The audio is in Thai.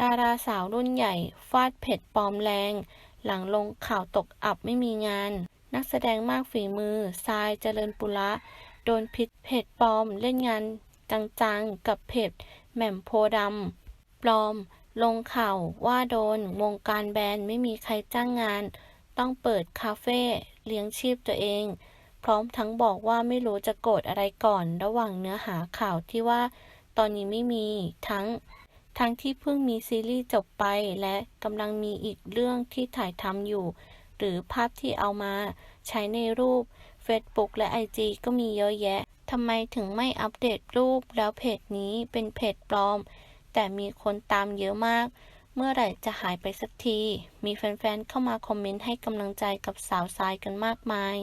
ดาราสาวรุ่นใหญ่ ฟาดเพจปลอมแรง หลังลงข่าวตกอับไม่มีงาน นักแสดงมากฝีมือทรายเจริญปุระ โดนพิษเพจปลอมเล่นงานจังๆ กับเพจแหม่มโพดำปลอม ลงข่าวว่าโดน วงการแบรนด์ไม่มีใครจ้างงาน ต้องเปิดคาเฟ่เลี้ยงชีพตัวเอง พร้อมทั้งบอกว่าไม่รู้จะโกรธอะไรก่อน ระหว่างเนื้อหาข่าวที่ว่า ตอนนี้ไม่มีทั้ง ทั้งที่เพิ่งมีซีรีส์จบไปและกำลังมีอีกเรื่องที่ถ่ายทำอยู่ หรือภาพที่เอามาใช้ในรูป Facebook และ IG ก็มีเยอะแยะทำไมถึงไม่อัปเดตรูปแล้วเพจนี้เป็นเพจปลอม แต่มีคนตามเยอะมาก เมื่อไหร่จะหายไปสักที มีแฟนๆ เข้ามาคอมเมนต์ให้กำลังใจกับสาวทรายกันมากมาย